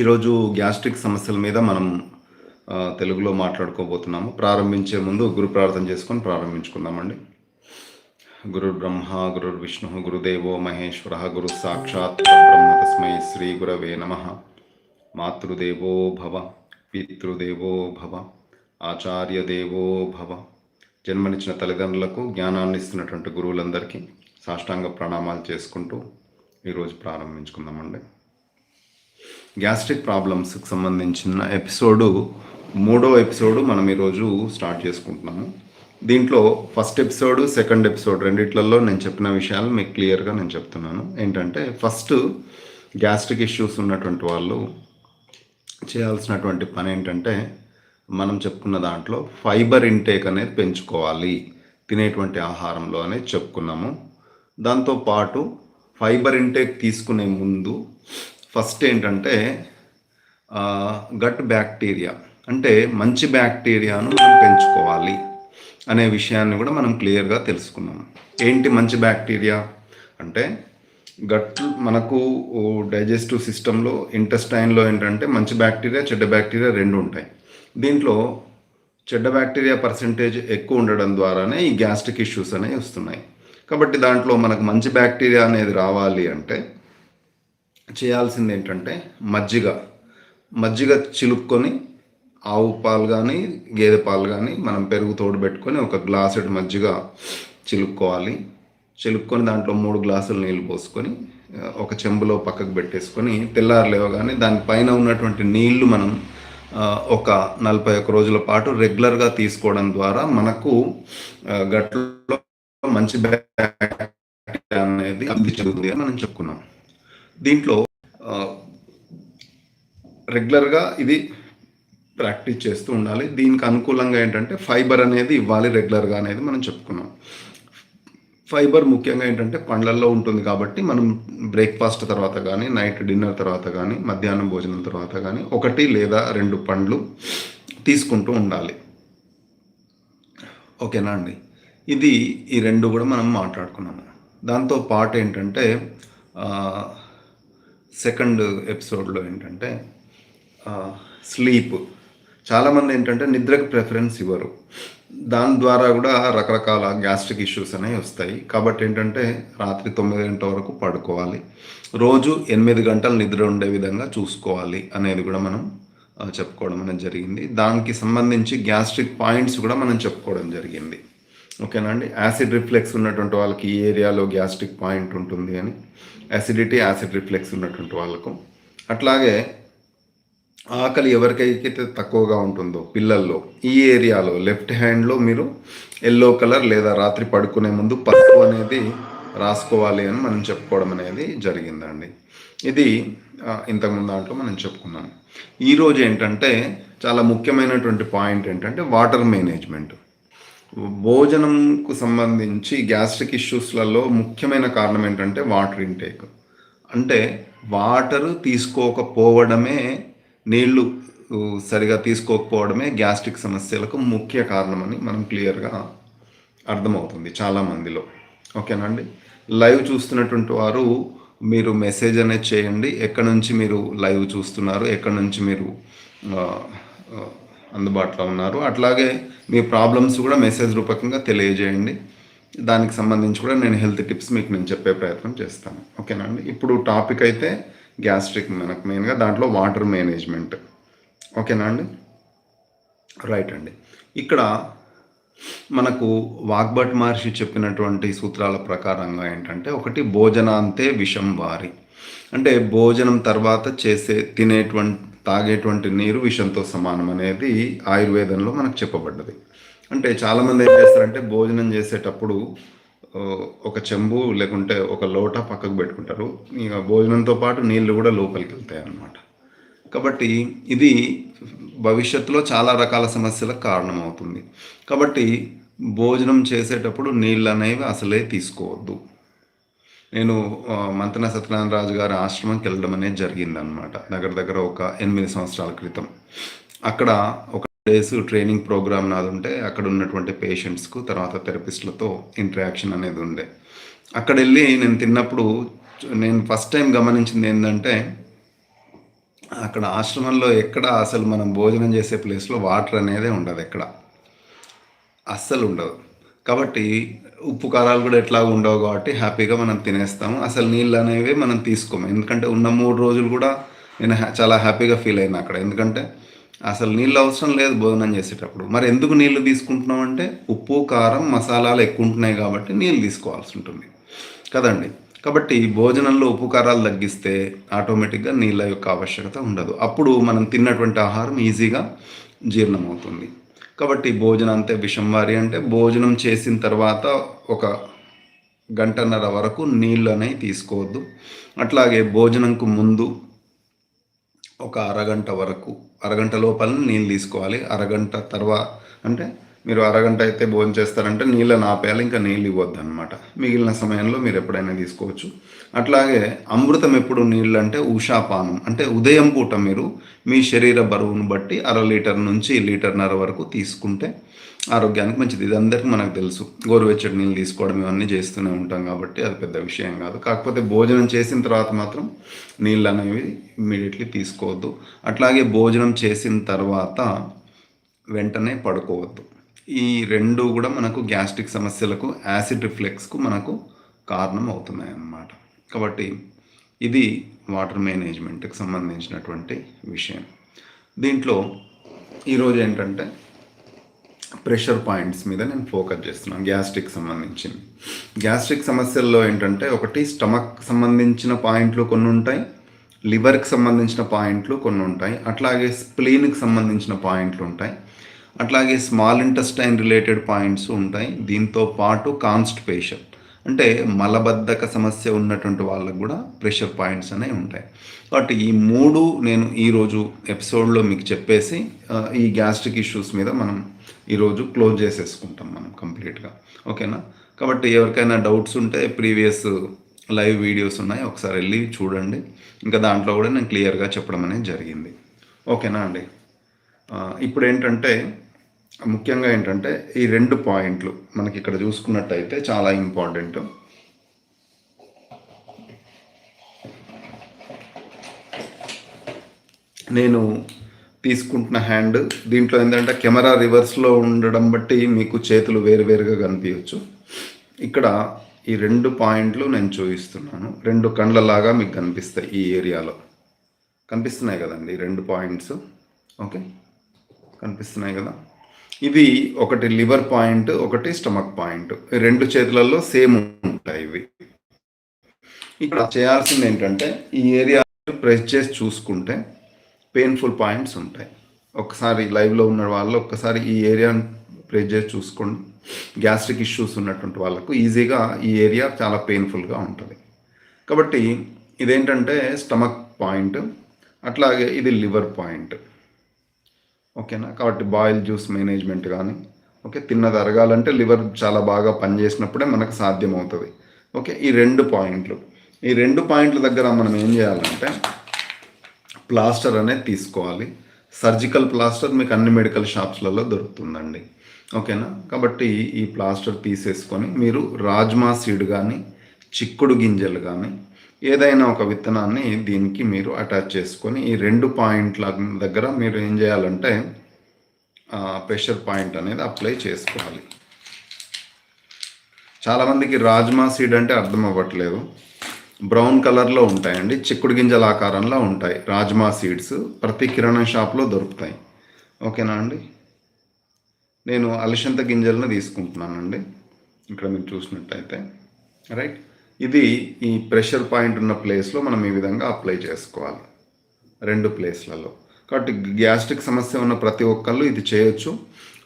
ఈరోజు గ్యాస్ట్రిక్ సమస్యల మీద మనం తెలుగులో మాట్లాడుకోబోతున్నాము. ప్రారంభించే ముందు గురు ప్రార్థన చేసుకొని ప్రారంభించుకుందామండి. గురు బ్రహ్మ గురు విష్ణు గురుదేవో మహేశ్వర గురు సాక్షాత్ బ్రహ్మ తస్మై శ్రీ గురవే నమ. మాతృదేవో భవ పితృదేవో భవ ఆచార్య దేవో భవ. జన్మనిచ్చిన తల్లిదండ్రులకు జ్ఞానాన్ని ఇస్తున్నటువంటి గురువులందరికీ సాష్టాంగ ప్రణామాలు చేసుకుంటూ ఈరోజు ప్రారంభించుకుందామండి. గ్యాస్ట్రిక్ ప్రాబ్లమ్స్కి సంబంధించిన ఎపిసోడు మూడో ఎపిసోడు మనం ఈరోజు స్టార్ట్ చేసుకుంటున్నాము. దీంట్లో ఫస్ట్ ఎపిసోడ్ సెకండ్ ఎపిసోడ్ రెండిట్లలో నేను చెప్పిన విషయాలు మీకు క్లియర్గా నేను చెప్తున్నాను. ఏంటంటే ఫస్ట్ గ్యాస్ట్రిక్ ఇష్యూస్ ఉన్నటువంటి వాళ్ళు చేయాల్సినటువంటి పని ఏంటంటే మనం చెప్పుకున్న దాంట్లో ఫైబర్ ఇంటేక్ అనేది పెంచుకోవాలి. తినేటువంటి ఆహారంలో అనేది చెప్పుకున్నాము. దాంతో పాటు ఫైబర్ ఇంటేక్ తీసుకునే ముందు ఫస్ట్ ఏంటంటే గట్ బ్యాక్టీరియా. అంటే మంచి బ్యాక్టీరియాను మనం పెంచుకోవాలి అనే విషయాన్ని కూడా మనం క్లియర్గా తెలుసుకున్నాం. ఏంటి మంచి బ్యాక్టీరియా? అంటే గట్ మనకు డైజెస్టివ్ సిస్టంలో ఇంటెస్టైన్లో ఏంటంటే మంచి బ్యాక్టీరియా చెడ్డ బ్యాక్టీరియా రెండు ఉంటాయి. దీంట్లో చెడ్డ బ్యాక్టీరియా పర్సంటేజ్ ఎక్కువ ఉండడం ద్వారానే ఈ గ్యాస్ట్రిక్ ఇష్యూస్ అనేవి వస్తున్నాయి. కాబట్టి దాంట్లో మనకు మంచి బ్యాక్టీరియా అనేది రావాలి అంటే చేయాల్సింది ఏంటంటే మజ్జిగ. మజ్జిగ చిలుక్కొని ఆవు పాలు కానీ గేదె పాలు కానీ మనం పెరుగు తోడు పెట్టుకొని ఒక గ్లాసుడు మజ్జిగ చిలుక్కోవాలి. చిలుక్కొని దాంట్లో మూడు గ్లాసులు నీళ్ళు పోసుకొని ఒక చెంబులో పక్కకు పెట్టేసుకొని తెల్లారు లేవగానే దానిపైన ఉన్నటువంటి నీళ్ళు మనం ఒక నలభై ఒక్క రోజుల పాటు రెగ్యులర్గా తీసుకోవడం ద్వారా మనకు గట్లో మంచి అనేది అభివృద్ధి చెందుతుంది అని మనం చెప్పుకున్నాం. దీంట్లో రెగ్యులర్గా ఇది ప్రాక్టీస్ చేస్తూ ఉండాలి. దీనికి అనుకూలంగా ఏంటంటే ఫైబర్ అనేది ఇవ్వాలి రెగ్యులర్గా అనేది మనం చెప్పుకున్నాం. ఫైబర్ ముఖ్యంగా ఏంటంటే పండ్లల్లో ఉంటుంది కాబట్టి మనం బ్రేక్ఫాస్ట్ తర్వాత కానీ నైట్ డిన్నర్ తర్వాత కానీ మధ్యాహ్నం భోజనం తర్వాత కానీ ఒకటి లేదా రెండు పండ్లు తీసుకుంటూ ఉండాలి. ఓకేనా అండి? ఇది ఈ రెండు కూడా మనం మాట్లాడుకున్నాము. దాంతో పాటు ఏంటంటే సెకండ్ ఎపిసోడ్లో ఏంటంటే స్లీప్. చాలామంది ఏంటంటే నిద్రకు ప్రిఫరెన్స్ ఇవ్వరు. దాని ద్వారా కూడా రకరకాల గ్యాస్ట్రిక్ ఇష్యూస్ అనేవి వస్తాయి. కాబట్టి ఏంటంటే రాత్రి తొమ్మిది గంటల వరకు పడుకోవాలి. రోజు ఎనిమిది గంటలు నిద్ర ఉండే విధంగా చూసుకోవాలి అనేది కూడా మనం చెప్పుకోవడం అనేది జరిగింది. దానికి సంబంధించి గ్యాస్ట్రిక్ పాయింట్స్ కూడా మనం చెప్పుకోవడం జరిగింది. ఓకేనా అండి? యాసిడ్ రిఫ్లెక్స్ ఉన్నటువంటి వాళ్ళకి ఈ ఏరియాలో గ్యాస్ట్రిక్ పాయింట్ ఉంటుంది అని. యాసిడిటీ యాసిడ్ రిఫ్లెక్స్ ఉన్నటువంటి వాళ్ళకు. అట్లాగే ఆకలి ఎవరికైతే తక్కువగా ఉంటుందో పిల్లల్లో ఈ ఏరియాలో లెఫ్ట్ హ్యాండ్లో మీరు ఎల్లో కలర్ లేదా రాత్రి పడుకునే ముందు పసుపు అనేది రాసుకోవాలి అని మనం చెప్పుకోవడం అనేది జరిగిందండి. ఇది ఇంతకుముందు దాంట్లో మనం చెప్పుకున్నాం. ఈరోజు ఏంటంటే చాలా ముఖ్యమైనటువంటి పాయింట్ ఏంటంటే వాటర్ మేనేజ్మెంట్. భోజనంకు సంబంధించి గ్యాస్ట్రిక్ ఇష్యూస్లలో ముఖ్యమైన కారణం ఏంటంటే వాటర్ ఇంటేక్. అంటే వాటర్ తీసుకోకపోవడమే నీళ్ళు సరిగా తీసుకోకపోవడమే గ్యాస్ట్రిక్ సమస్యలకు ముఖ్య కారణమని మనం క్లియర్గా అర్థమవుతుంది చాలామందిలో. ఓకేనా ఓకేనండి లైవ్ చూస్తున్నటువంటి వారు మీరు మెసేజ్ అనేది చేయండి. ఎక్కడి నుంచి మీరు లైవ్ చూస్తున్నారు? ఎక్కడి నుంచి మీరు అందుబాటులో ఉన్నారు. అట్లాగే మీ ప్రాబ్లమ్స్ కూడా మెసేజ్ రూపకంగా తెలియజేయండి. దానికి సంబంధించి కూడా నేను హెల్త్ టిప్స్ మీకు నేను చెప్పే ప్రయత్నం చేస్తాను. ఓకేనా అండి? ఇప్పుడు టాపిక్ అయితే గ్యాస్ట్రిక్ మనకు మెయిన్గా దాంట్లో వాటర్ మేనేజ్మెంట్. ఓకేనా అండి? రైట్ అండి. ఇక్కడ మనకు వాగ్భట్ మహర్షి చెప్పినటువంటి సూత్రాల ప్రకారంగా ఏంటంటే ఒకటి భోజనాంతే విషం వారి. అంటే భోజనం తర్వాత చేసే తినేటువంటి తాగేటువంటి నీరు విషంతో సమానం అనేది ఆయుర్వేదంలో మనకు చెప్పబడ్డది. అంటే చాలామంది ఏం చేస్తారంటే భోజనం చేసేటప్పుడు ఒక చెంబు లేకుంటే ఒక లోట పక్కకు పెట్టుకుంటారు. ఇక భోజనంతో పాటు నీళ్ళు కూడా లోపలికి వెళ్తాయి అన్నమాట కాబట్టి ఇది భవిష్యత్తులో చాలా రకాల సమస్యలకు కారణమవుతుంది. కాబట్టి భోజనం చేసేటప్పుడు నీళ్ళు అనేవి అసలే తీసుకోవద్దు. నేను మంతన సత్యనారాయణ రాజు గారి ఆశ్రమంకి వెళ్ళడం అనేది జరిగిందనమాట దగ్గర దగ్గర ఒక ఎనిమిది సంవత్సరాల క్రితం. అక్కడ ఒక డేస్ ట్రైనింగ్ ప్రోగ్రామ్ నాది ఉంటే అక్కడ ఉన్నటువంటి పేషెంట్స్కు తర్వాత థెరపిస్ట్లతో ఇంటరాక్షన్ అనేది ఉండే. అక్కడ వెళ్ళి నేను తిన్నప్పుడు నేను ఫస్ట్ టైం గమనించింది ఏంటంటే అక్కడ ఆశ్రమంలో ఎక్కడ అసలు మనం భోజనం చేసే ప్లేస్లో వాటర్ అనేది ఉండదు ఎక్కడ. అస్సలు ఉండదు. కాబట్టి ఉప్పు కారాలు కూడా ఎట్లా ఉండవు కాబట్టి హ్యాపీగా మనం తినేస్తాము. అసలు నీళ్ళు అనేవి మనం తీసుకోము. ఎందుకంటే ఉన్న మూడు రోజులు కూడా నేను చాలా హ్యాపీగా ఫీల్ అయినా అక్కడ. ఎందుకంటే అసలు నీళ్ళు అవసరం లేదు భోజనం చేసేటప్పుడు. మరి ఎందుకు నీళ్ళు తీసుకుంటున్నాం అంటే ఉప్పు కారం మసాలాలు ఎక్కువ ఉంటున్నాయి కాబట్టి నీళ్ళు తీసుకోవాల్సి ఉంటుంది. కదండి? కాబట్టి భోజనంలో ఉప్పు కారాలు తగ్గిస్తే ఆటోమేటిక్గా నీళ్ళ యొక్క ఆవశ్యకత ఉండదు. అప్పుడు మనం తిన్నటువంటి ఆహారం ఈజీగా జీర్ణమవుతుంది. కాబట్టి భోజనం అంతే విషం వారి అంటే భోజనం చేసిన తర్వాత ఒక గంటన్నర వరకు నీళ్ళు అనేవి తీసుకోవద్దు. అట్లాగే భోజనంకు ముందు ఒక అరగంట వరకు అరగంట లోపల నీళ్ళు తీసుకోవాలి. అరగంట తర్వాత అంటే మీరు అరగంట అయితే భోజనం చేస్తారంటే నీళ్ళని ఆపేయాలి ఇంకా నీళ్ళు ఇవ్వద్దు అనమాట మిగిలిన సమయంలో మీరు ఎప్పుడైనా తీసుకోవచ్చు. అట్లాగే అమృతం ఎప్పుడు నీళ్ళు అంటే ఉషాపానం అంటే ఉదయం పూట మీరు మీ శరీర బరువును బట్టి అర లీటర్ నుంచి లీటర్న్నర వరకు తీసుకుంటే ఆరోగ్యానికి మంచిది. ఇది అందరికీ మనకు తెలుసు. గోరువెచ్చటి నీళ్ళు తీసుకోవడం ఇవన్నీ చేస్తూనే ఉంటాం కాబట్టి అది పెద్ద విషయం కాదు. కాకపోతే భోజనం చేసిన తర్వాత మాత్రం నీళ్ళు అనేవి ఇమ్మీడియట్లీ తీసుకోవద్దు. అట్లాగే భోజనం చేసిన తర్వాత వెంటనే పడుకోవద్దు. ఈ రెండు కూడా మనకు గ్యాస్ట్రిక్ సమస్యలకు యాసిడ్ రిఫ్లెక్స్కు మనకు కారణం అవుతున్నాయి అన్నమాట కాబట్టి ఇది వాటర్ మేనేజ్మెంట్కి సంబంధించినటువంటి విషయం. దీంట్లో ఈరోజు ఏంటంటే ప్రెషర్ పాయింట్స్ మీద నేను ఫోకస్ చేస్తున్నాను గ్యాస్ట్రిక్ సంబంధించింది. గ్యాస్ట్రిక్ సమస్యల్లో ఏంటంటే ఒకటి స్టమక్ సంబంధించిన పాయింట్లు కొన్ని ఉంటాయి లివర్కి సంబంధించిన పాయింట్లు కొన్ని ఉంటాయి అట్లాగే స్ప్లీన్కి సంబంధించిన పాయింట్లు ఉంటాయి. అట్లాగే స్మాల్ ఇంటెస్టైన్ రిలేటెడ్ పాయింట్స్ ఉంటాయి. దీంతో పాటు కాన్స్టిపేషన్ అంటే మలబద్ధక సమస్య ఉన్నటువంటి వాళ్ళకు కూడా ప్రెషర్ పాయింట్స్ అనేవి ఉంటాయి. కాబట్టి ఈ మూడు నేను ఈరోజు ఎపిసోడ్లో మీకు చెప్పేసి ఈ గ్యాస్ట్రిక్ ఇష్యూస్ మీద మనం ఈరోజు క్లోజ్ చేసేసుకుంటాం మనం కంప్లీట్గా ఓకేనా కాబట్టి ఎవరికైనా డౌట్స్ ఉంటే ప్రీవియస్ లైవ్ వీడియోస్ ఉన్నాయి. ఒకసారి వెళ్ళి చూడండి. ఇంకా దాంట్లో కూడా నేను క్లియర్గా చెప్పడం అనేది జరిగింది. ఓకేనా అండి? ఇప్పుడు ఏంటంటే ముఖ్యంగా ఏంటంటే ఈ రెండు పాయింట్లు మనకి ఇక్కడ చూసుకున్నట్టయితే చాలా ఇంపార్టెంట్. నేను తీసుకుంటున్న హ్యాండ్ దీంట్లో ఏంటంటే కెమెరా రివర్స్లో ఉండడం బట్టి మీకు చేతులు వేరువేరుగా కనిపించవచ్చు. ఇక్కడ ఈ రెండు పాయింట్లు నేను చూపిస్తున్నాను. రెండు కండ్లలాగా మీకు కనిపిస్తాయి ఈ ఏరియాలో. కనిపిస్తున్నాయి కదండి రెండు పాయింట్స్. ఓకే? కనిపిస్తున్నాయి కదా. ఇది ఒకటి లివర్ పాయింట్ ఒకటి స్టమక్ పాయింట్. రెండు చేతులలో సేమ్ ఉంటాయి ఇవి. ఇక్కడ చేయాల్సింది ఏంటంటే ఈ ఏరియా ప్రెస్ చేసి చూసుకుంటే పెయిన్ఫుల్ పాయింట్స్ ఉంటాయి. ఒకసారి లైవ్లో ఉన్న వాళ్ళు ఒక్కసారి ఈ ఏరియాను ప్రెస్ చేసి చూసుకోండి. గ్యాస్ట్రిక్ ఇష్యూస్ ఉన్నటువంటి వాళ్ళకు ఈజీగా ఈ ఏరియా చాలా పెయిన్ఫుల్గా ఉంటుంది. కాబట్టి ఇదేంటంటే స్టమక్ పాయింట్ అట్లాగే ఇది లివర్ పాయింట్. ఓకేనా? కాబట్టి బాయిల్ జ్యూస్ మేనేజ్మెంట్ కానీ ఓకే తిన్నది అరగాలంటే లివర్ చాలా బాగా పనిచేసినప్పుడే మనకు సాధ్యమవుతుంది. ఓకే ఈ రెండు పాయింట్లు. ఈ రెండు పాయింట్ల దగ్గర మనం ఏం చేయాలంటే ప్లాస్టర్ అనేది తీసుకోవాలి. సర్జికల్ ప్లాస్టర్ మీకు అన్ని మెడికల్ షాప్స్లలో దొరుకుతుందండి. ఓకేనా? కాబట్టి ఈ ప్లాస్టర్ తీసేసుకొని మీరు రాజ్మా సీడ్ కానీ చిక్కుడు గింజలు కానీ ఏదైనా ఒక విత్తనాన్ని దీనికి మీరు అటాచ్ చేసుకొని ఈ రెండు పాయింట్ల దగ్గర మీరు ఏం చేయాలంటే ప్రెషర్ పాయింట్ అనేది అప్లై చేసుకోవాలి. చాలామందికి రాజ్మా సీడ్ అంటే అర్థం అవ్వట్లేదు. బ్రౌన్ కలర్లో ఉంటాయండి చిక్కుడు గింజల ఆకారంలో ఉంటాయి. రాజ్మా సీడ్స్ ప్రతి కిరాణా షాప్లో దొరుకుతాయి. ఓకేనా అండి? నేను అలసంత గింజలను తీసుకుంటున్నానండి. ఇక్కడ మీరు చూసినట్టయితే. రైట్ ఇది ఈ ప్రెషర్ పాయింట్ ఉన్న ప్లేస్లో మనం ఈ విధంగా అప్లై చేసుకోవాలి. రెండు ప్లేస్లలో కాబట్టి గ్యాస్ట్రిక్ సమస్య ఉన్న ప్రతి ఒక్కళ్ళు ఇది చేయొచ్చు.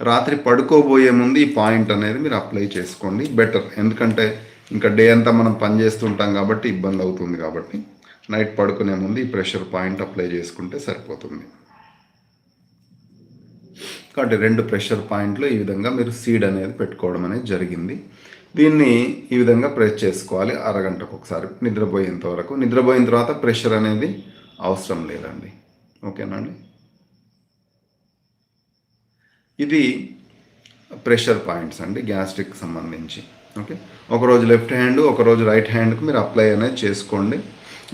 రాత్రి పడుకోబోయే ముందు ఈ పాయింట్ అనేది మీరు అప్లై చేసుకోండి. బెటర్ ఎందుకంటే ఇంకా డే అంతా మనం పని చేస్తుంటాం కాబట్టి ఇబ్బంది అవుతుంది కాబట్టి నైట్ పడుకునే ముందు ఈ ప్రెషర్ పాయింట్ అప్లై చేసుకుంటే సరిపోతుంది. కాబట్టి రెండు ప్రెషర్ పాయింట్లు ఈ విధంగా మీరు సీడ్ అనేది పెట్టుకోవడం అనేది జరిగింది. దీన్ని ఈ విధంగా ప్రెస్ చేసుకోవాలి. అరగంటకు ఒకసారి నిద్రపోయేంత వరకు. నిద్రపోయిన తర్వాత ప్రెషర్ అనేది అవసరం లేదండి. ఓకేనా అండి? ఇది ప్రెషర్ పాయింట్స్ అండి గ్యాస్ట్రిక్ సంబంధించి. ఓకే? ఒకరోజు లెఫ్ట్ హ్యాండ్ ఒకరోజు రైట్ హ్యాండ్కు మీరు అప్లై అనేది చేసుకోండి.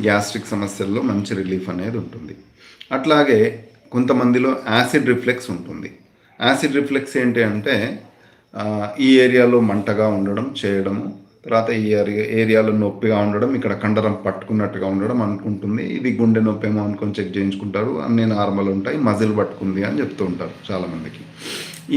గ్యాస్ట్రిక్ సమస్యల్లో మంచి రిలీఫ్ అనేది ఉంటుంది. అట్లాగే కొంతమందిలో యాసిడ్ రిఫ్లెక్స్ ఉంటుంది. యాసిడ్ రిఫ్లెక్స్ ఏంటి అంటే ఈ ఏరియాలో మంటగా ఉండడం చేయడము తర్వాత ఈ ఏరియాలో నొప్పిగా ఉండడం ఇక్కడ కండరం పట్టుకున్నట్టుగా ఉండడం అనుకుంటుంది. ఇది గుండె నొప్పి ఏమో అనుకొని చెక్ చేయించుకుంటారు. అన్నీ నార్మల్ ఉంటాయి. మజిల్ పట్టుకుంది అని చెప్తూ ఉంటారు చాలామందికి.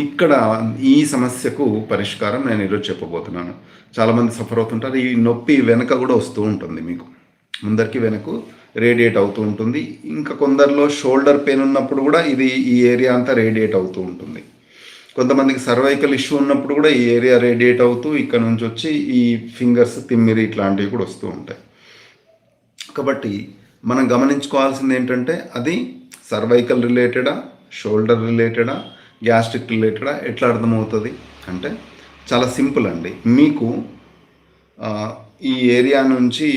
ఇక్కడ ఈ సమస్యకు పరిష్కారం నేను ఈరోజు చెప్పబోతున్నాను. చాలామంది సఫర్ అవుతుంటారు. ఈ నొప్పి వెనక కూడా వస్తూ ఉంటుంది మీకు. ముందరికి వెనక రేడియేట్ అవుతూ ఉంటుంది. ఇంకా కొందరిలో షోల్డర్ పెయిన్ ఉన్నప్పుడు కూడా ఇది ఈ ఏరియా అంతా రేడియేట్ అవుతూ ఉంటుంది. కొంతమందికి సర్వైకల్ ఇష్యూ ఉన్నప్పుడు కూడా ఈ ఏరియా రేడియేట్ అవుతూ ఇక్కడ నుంచి వచ్చి ఈ ఫింగర్స్ తిమ్మిరి ఇట్లాంటివి కూడా వస్తూ ఉంటాయి. కాబట్టి మనం గమనించుకోవాల్సింది ఏంటంటే అది సర్వైకల్ రిలేటెడా షోల్డర్ రిలేటెడా గ్యాస్ట్రిక్ రిలేటెడా? ఎట్లా అర్థమవుతుంది? అంటే చాలా సింపుల్ అండి. మీకు ఈ ఏరియా నుంచి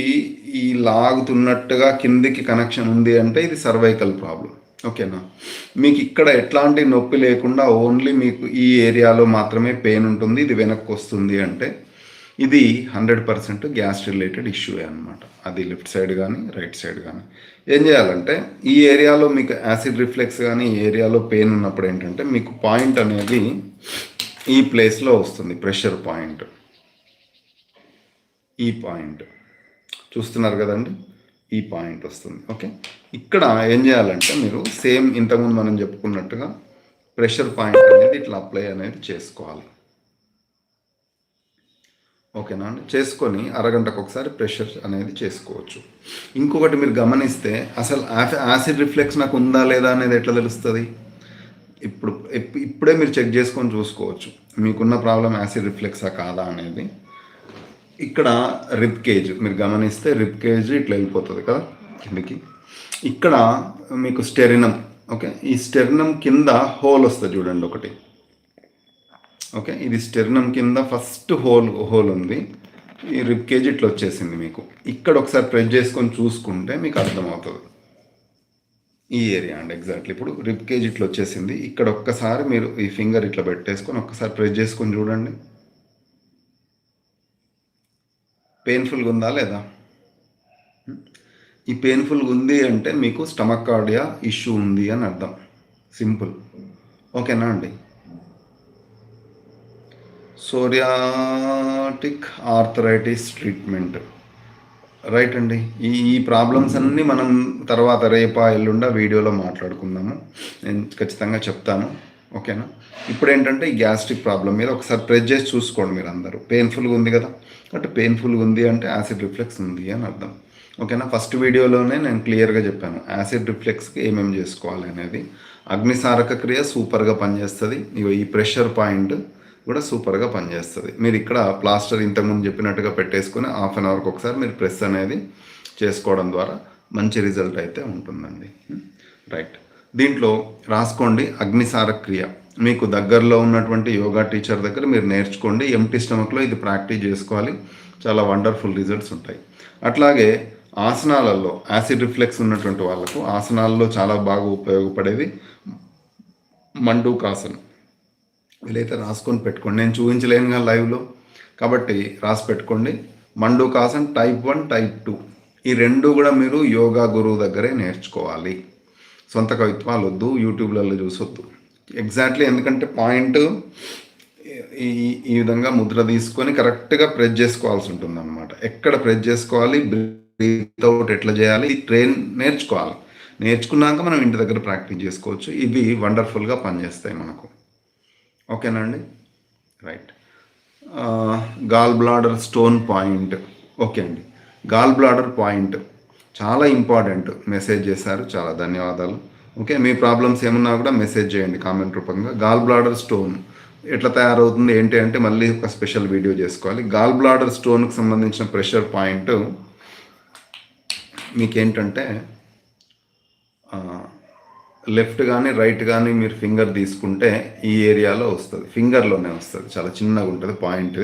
ఈ లాగుతున్నట్టుగా కిందికి కనెక్షన్ ఉంది అంటే ఇది సర్వైకల్ ప్రాబ్లం. ఓకేనా? మీకు ఇక్కడ ఎట్లాంటి నొప్పి లేకుండా ఓన్లీ మీకు ఈ ఏరియాలో మాత్రమే పెయిన్ ఉంటుంది ఇది వెనక్కి వస్తుంది అంటే ఇది hundred percent gas related issue అనమాట అది లెఫ్ట్ సైడ్ కానీ రైట్ సైడ్ కానీ ఏం చేయాలంటే ఈ ఏరియాలో మీకు యాసిడ్ రిఫ్లెక్స్ కానీ ఈ ఏరియాలో పెయిన్ ఉన్నప్పుడు ఏంటంటే మీకు పాయింట్ అనేది ఈ ప్లేస్లో వస్తుంది ప్రెషర్ పాయింట్. ఈ పాయింట్. చూస్తున్నారు కదండి? ఈ పాయింట్ వస్తుంది. ఓకే? ఇక్కడ ఏం చేయాలంటే మీరు సేమ్ ఇంతకుముందు మనం చెప్పుకున్నట్టుగా ప్రెషర్ పాయింట్ అనేది ఇట్లా అప్లై అనేది చేసుకోవాలి. ఓకేనా అండి? చేసుకొని అరగంటకు ఒకసారి ప్రెషర్ అనేది చేసుకోవచ్చు. ఇంకొకటి మీరు గమనిస్తే అసలు యాసిడ్ రిఫ్లెక్స్ నాకు ఉందా లేదా అనేది ఎట్లా తెలుస్తుంది? ఇప్పుడు ఇప్పుడే మీరు చెక్ చేసుకొని చూసుకోవచ్చు. మీకున్న ప్రాబ్లం యాసిడ్ రిఫ్లెక్సా కాదా అనేది. ఇక్కడ రిప్ కేజ్ మీరు గమనిస్తే రిప్ కేజ్ ఇట్లా వెళ్ళిపోతుంది కదా కిందకి. ఇక్కడ మీకు స్టెరినం ఓకే ఈ స్టెరినం కింద హోల్ వస్తుంది చూడండి ఒకటి. ఓకే ఇది స్టెరినం కింద ఫస్ట్ హోల్ హోల్ ఉంది. ఈ రిప్ కేజ్ ఇట్లా వచ్చేసింది మీకు. ఇక్కడ ఒకసారి ప్రెస్ చేసుకొని చూసుకుంటే మీకు అర్థమవుతుంది. ఈ ఏరియా అండి ఎగ్జాక్ట్లీ ఇప్పుడు రిప్ కేజ్ ఇట్లా వచ్చేసింది. ఇక్కడ ఒక్కసారి మీరు ఈ ఫింగర్ ఇట్లా పెట్టేసుకొని ఒక్కసారి ప్రెస్ చేసుకొని చూడండి. పెయిన్ఫుల్గా ఉందా లేదా? ఈ పెయిన్ఫుల్గా ఉంది అంటే మీకు స్టమక్ కార్డియా ఇష్యూ ఉంది అని అర్థం. సింపుల్. ఓకేనా అండి? Psoriatic arthritis treatment. రైట్ అండి. ఈ ఈ ప్రాబ్లమ్స్ అన్నీ మనం తర్వాత రేపా ఎల్లుండా వీడియోలో మాట్లాడుకుందాము. నేను ఖచ్చితంగా చెప్తాను. ఓకేనా? ఇప్పుడు ఏంటంటే ఈ గ్యాస్ట్రిక్ ప్రాబ్లం మీద ఒకసారి ప్రెస్ చేసి చూసుకోండి మీరు అందరూ పెయిన్ఫుల్గా ఉంది కదా? అంటే పెయిన్ఫుల్గా ఉంది అంటే యాసిడ్ రిఫ్లెక్స్ ఉంది అని అర్థం. ఓకేనా? ఫస్ట్ వీడియోలోనే నేను క్లియర్గా చెప్పాను. యాసిడ్ రిఫ్లెక్స్కి ఏమేమి చేసుకోవాలి అనేది. అగ్నిసారక క్రియ సూపర్గా పనిచేస్తుంది. ఇగో ఈ ప్రెషర్ పాయింట్ కూడా సూపర్గా పనిచేస్తుంది. మీరు ఇక్కడ ప్లాస్టర్ ఇంతకుముందు చెప్పినట్టుగా పెట్టేసుకుని హాఫ్ అన్ అవర్కి ఒకసారి మీరు ప్రెస్ అనేది చేసుకోవడం ద్వారా మంచి రిజల్ట్ అయితే ఉంటుందండి. రైట్. దీంట్లో రాసుకోండి అగ్నిసార క్రియ. మీకు దగ్గరలో ఉన్నటువంటి యోగా టీచర్ దగ్గర మీరు నేర్చుకోండి. ఎంటీ స్టమక్లో ఇది ప్రాక్టీస్ చేసుకోవాలి. చాలా వండర్ఫుల్ రిజల్ట్స్ ఉంటాయి. అట్లాగే ఆసనాలలో యాసిడ్ రిఫ్లెక్స్ ఉన్నటువంటి వాళ్ళకు ఆసనాల్లో చాలా బాగా ఉపయోగపడేది మండూకాసనం. వీలైతే రాసుకొని పెట్టుకోండి. నేను చూపించలేనుగా లైవ్లో. కాబట్టి రాసి పెట్టుకోండి. Mandukasan type one type two. ఈ రెండు కూడా మీరు యోగా గురువు దగ్గరే నేర్చుకోవాలి. సొంత కవిత్వాలు వద్దు యూట్యూబ్లలో చూసొద్దు. ఎగ్జాక్ట్లీ ఎందుకంటే పాయింట్ ఈ ఈ విధంగా ముద్ర తీసుకొని కరెక్ట్గా ప్రెస్ చేసుకోవాల్సి ఉంటుంది అనమాట ఎక్కడ ప్రెస్ చేసుకోవాలి? బ్రీత్ అవుట్ ఎట్లా చేయాలి? ట్రైన్ నేర్చుకోవాలి. నేర్చుకున్నాక మనం ఇంటి దగ్గర ప్రాక్టీస్ చేసుకోవచ్చు. ఇవి వండర్ఫుల్గా పనిచేస్తాయి మనకు. ఓకేనా అండి? Right. Gall bladder stone point. Okay అండి. Gall bladder point. చాలా ఇంపార్టెంట్ మెసేజ్ చేశారు చాలా ధన్యవాదాలు. ఓకే మీ ప్రాబ్లమ్స్ ఏమన్నా కూడా మెసేజ్ చేయండి కామెంట్ రూపంగా. గాల్ బ్లాడర్ స్టోన్ ఎట్లా తయారవుతుంది ఏంటి అంటే మళ్ళీ ఒక స్పెషల్ వీడియో చేసుకోవాలి. గాల్ బ్లాడర్ స్టోన్కి సంబంధించిన ప్రెషర్ పాయింట్ మీకేంటంటే లెఫ్ట్ కానీ రైట్ కానీ మీరు ఫింగర్ తీసుకుంటే ఈ ఏరియాలో వస్తుంది. ఫింగర్లోనే వస్తుంది. చాలా చిన్నగా ఉంటుంది పాయింట్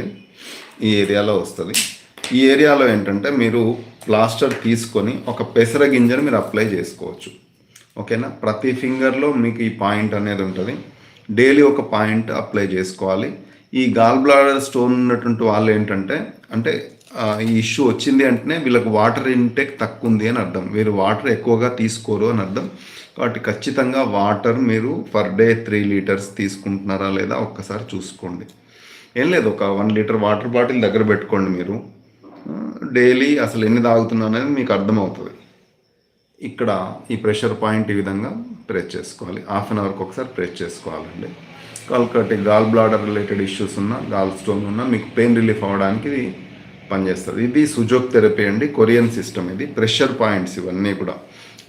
ఈ ఏరియాలో వస్తుంది. ఈ ఏరియాలో ఏంటంటే మీరు ప్లాస్టర్ తీసుకొని ఒక పెసర గింజను మీరు అప్లై చేసుకోవచ్చు. ఓకేనా? ప్రతి ఫింగర్లో మీకు ఈ పాయింట్ అనేది ఉంటుంది. డైలీ ఒక పాయింట్ అప్లై చేసుకోవాలి. ఈ గాల్ బ్లాడర్ స్టోన్ ఉన్నటువంటి వాళ్ళు ఏంటంటే అంటే ఈ ఇష్యూ వచ్చింది అంటేనే వీళ్ళకి వాటర్ ఇంటేక్ తక్కువ ఉంది అని అర్థం. మీరు వాటర్ ఎక్కువగా తీసుకోరు అని అర్థం. కాబట్టి ఖచ్చితంగా వాటర్ మీరు పర్ డే త్రీ లీటర్స్ తీసుకుంటున్నారా లేదా ఒక్కసారి చూసుకోండి. ఏం లేదు ఒక వన్ లీటర్ వాటర్ బాటిల్ దగ్గర పెట్టుకోండి మీరు. డైలీ అసలు ఎన్ని తాగుతున్నా అనేది మీకు అర్థమవుతుంది. ఇక్కడ ఈ ప్రెషర్ పాయింట్ ఈ విధంగా ప్రెస్ చేసుకోవాలి. హాఫ్ అన్ అవర్కి ఒకసారి ప్రెస్ చేసుకోవాలండి. కాబట్టి గాల్ బ్లాడర్ రిలేటెడ్ ఇష్యూస్ ఉన్నా గాల్ స్టోన్ ఉన్నా మీకు పెయిన్ రిలీఫ్ అవ్వడానికి ఇది పనిచేస్తుంది. ఇది సుజోక్ థెరపీ అండి కొరియన్ సిస్టమ్ ఇది. ప్రెషర్ పాయింట్స్ ఇవన్నీ కూడా.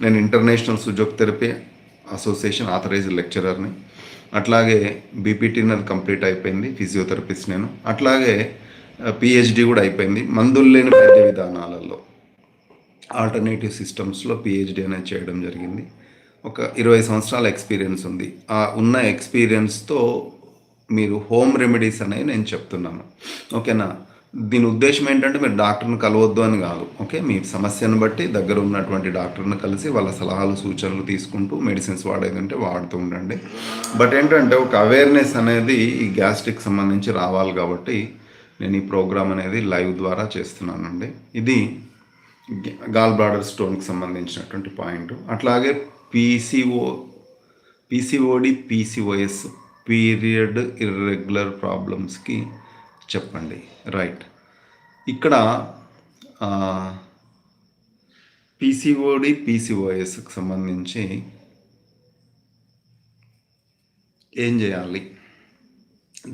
నేను international Sujok therapy association authorized లెక్చరర్ని. అట్లాగే బీపీటీ నాది కంప్లీట్ అయిపోయింది ఫిజియోథెరపిస్ట్ నేను. అట్లాగే పిహెచ్డి కూడా అయిపోయింది. మందులు లేని వైద్య విధానాలలో ఆల్టర్నేటివ్ సిస్టమ్స్లో పిహెచ్డి అనేది చేయడం జరిగింది. ఒక ఇరవై సంవత్సరాల ఎక్స్పీరియన్స్ ఉంది. ఆ ఉన్న ఎక్స్పీరియన్స్తో మీరు హోమ్ రెమెడీస్ అనేవి నేను చెప్తున్నాను. ఓకేనా? దీని ఉద్దేశం ఏంటంటే మీరు డాక్టర్ని కలవద్దు అని కాదు. ఓకే? మీ సమస్యను బట్టి దగ్గర ఉన్నటువంటి డాక్టర్ని కలిసి వాళ్ళ సలహాలు సూచనలు తీసుకుంటూ మెడిసిన్స్ వాడేదంటే వాడుతూ ఉండండి. బట్ ఏంటంటే ఒక అవేర్నెస్ అనేది ఈ గ్యాస్ట్రిక్ సంబంధించి రావాలి కాబట్టి నేను ఈ ప్రోగ్రామ్ అనేది లైవ్ ద్వారా చేస్తున్నానండి. ఇది గాల్ బ్రాడర్ స్టోన్కి సంబంధించినటువంటి పాయింట్. అట్లాగే PCO PCOD PCOS period irregular ప్రాబ్లమ్స్కి చెప్పండి. రైట్. ఇక్కడ పీసీఓడి పీసీఓఎస్కి సంబంధించి ఏం చేయాలి?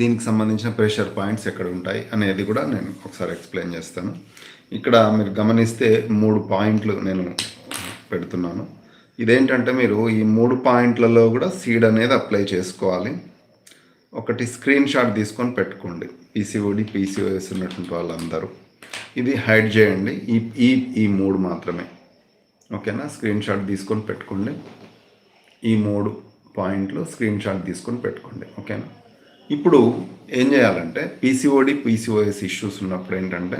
దీనికి సంబంధించిన ప్రెషర్ పాయింట్స్ ఎక్కడ ఉంటాయి అనేది కూడా నేను ఒకసారి ఎక్స్ప్లెయిన్ చేస్తాను. ఇక్కడ మీరు గమనిస్తే మూడు పాయింట్లు నేను పెడుతున్నాను. ఇదేంటంటే మీరు ఈ మూడు పాయింట్లలో కూడా సీడ్ అనేది అప్లై చేసుకోవాలి. ఒకటి స్క్రీన్ షాట్ తీసుకొని పెట్టుకోండి. పీసీఓడి పీసీఓఎస్ ఉన్నటువంటి వాళ్ళందరూ. ఇది హైడ్ చేయండి. ఈ ఈ ఈ మూడు మాత్రమే. ఓకేనా స్క్రీన్ షాట్ తీసుకొని పెట్టుకోండి. ఈ మూడు పాయింట్లు స్క్రీన్ షాట్ తీసుకొని పెట్టుకోండి. ఓకేనా ఇప్పుడు ఏం చేయాలంటే పీసీఓడి పీసీఓఎస్ ఇష్యూస్ ఉన్నప్పుడు ఏంటంటే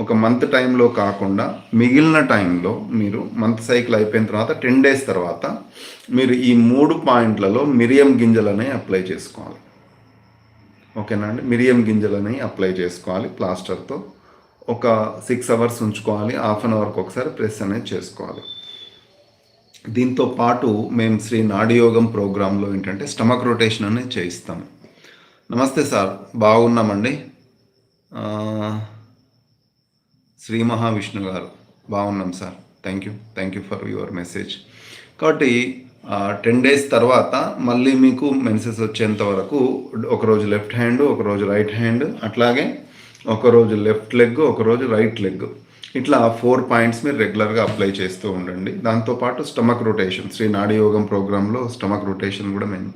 ఒక మంత్ టైంలో కాకుండా మిగిలిన టైంలో మీరు మంత్ సైకిల్ అయిపోయిన తర్వాత టెన్ డేస్ తర్వాత మీరు ఈ మూడు పాయింట్లలో మిరియం గింజలనే అప్లై చేసుకోవాలి. ఓకేనా అండి? మిరియం గింజలని అప్లై చేసుకోవాలి. ప్లాస్టర్తో ఒక సిక్స్ అవర్స్ ఉంచుకోవాలి. హాఫ్ అన్ అవర్కి ఒకసారి ప్రెస్ అనేది చేసుకోవాలి. దీంతో పాటు మేము శ్రీ నాడియోగం ప్రోగ్రాంలో ఏంటంటే స్టమక్ రొటేషన్ అనేది చేయిస్తాము. నమస్తే సార్ బాగున్నామండి. శ్రీ మహావిష్ణు గారు బాగున్నాం sir. Thank you thank you for your message కాబట్టి టెన్ డేస్ తర్వాత మళ్ళీ మీకు మెన్సెస్ వచ్చేంత వరకు ఒకరోజు లెఫ్ట్ హ్యాండ్ ఒకరోజు రైట్ హ్యాండ్ అట్లాగే ఒకరోజు లెఫ్ట్ లెగ్ ఒకరోజు రైట్ లెగ్ ఇట్లా ఫోర్ పాయింట్స్ మీరు రెగ్యులర్గా అప్లై చేస్తూ ఉండండి. దాంతోపాటు స్టమక్ రొటేషన్ శ్రీ నాడియోగం ప్రోగ్రాంలో స్టమక్ రొటేషన్ కూడా మేము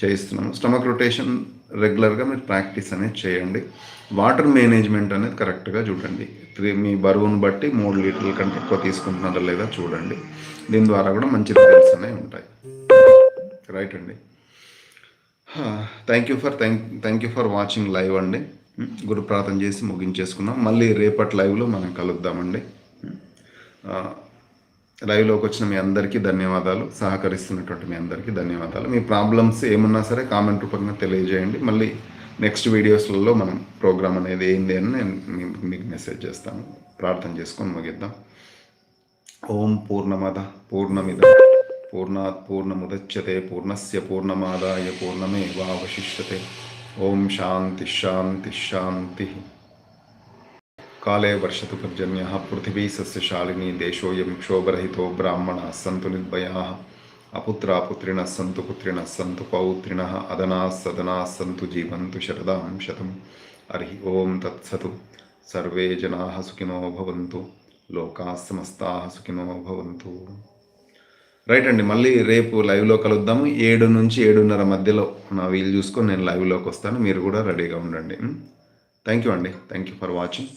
చేయిస్తున్నాము. స్టమక్ రొటేషన్ రెగ్యులర్గా మీరు ప్రాక్టీస్ అనేది చేయండి. వాటర్ మేనేజ్మెంట్ అనేది కరెక్ట్గా చూడండి. మీ బరువును బట్టి మూడు లీటర్ల కంటే ఎక్కువ తీసుకుంటున్నారా లేదా చూడండి. దీని ద్వారా కూడా మంచి రిజల్ట్స్ అనేవి ఉంటాయి. రైట్ అండి. Thank you for thank thank you for watching live అండి. గురు ప్రార్థన చేసి ముగించేసుకున్నాం. మళ్ళీ రేపటి లైవ్లో మనం కలుద్దామండి లైవ్లోకి వచ్చిన మీ అందరికీ ధన్యవాదాలు. సహకరిస్తున్నటువంటి మీ అందరికీ ధన్యవాదాలు. మీ ప్రాబ్లమ్స్ ఏమున్నా సరే కామెంట్ రూపంగా తెలియజేయండి. మళ్ళీ నెక్స్ట్ వీడియోస్లలో మనం ప్రోగ్రామ్ అనేది ఏంది అని నేను మీకు మెసేజ్ చేస్తాను. ప్రార్థన చేసుకొని ముగిద్దాం. ఓం పూర్ణమద పూర్ణమిద పూర్ణాత్ పూర్ణముదచ్చతే పూర్ణస్య పూర్ణమాదాయ పూర్ణమే పూర్ణమేవావశిష్యతే. ఓం శాంతి శాంతి శాంతి. కాలే వర్షతు పర్జన్య పృథివీ సస్యశాలిని దేశోయం క్షోభరహితో బ్రాహ్మణ సంతు నిర్భయా అపుత్రాపుత్రిణ సంతు పుత్రిణ సంతు పౌత్రిణ అదనా సదనా సంతు జీవంతు శరదాం శతం హరి ఓం తత్సతు సర్వే జనా సుఖినో भवन्तु। లోకా సమస్తా సుఖినో భవంతు రైట్ అండి మళ్ళీ రేపు లైవ్లో కలుద్దాము. ఏడు నుంచి ఏడున్నర మధ్యలో నా వీలు చూసుకొని నేను లైవ్లోకి వస్తాను. మీరు కూడా రెడీగా ఉండండి. థ్యాంక్ యూ అండి. Thank you for watching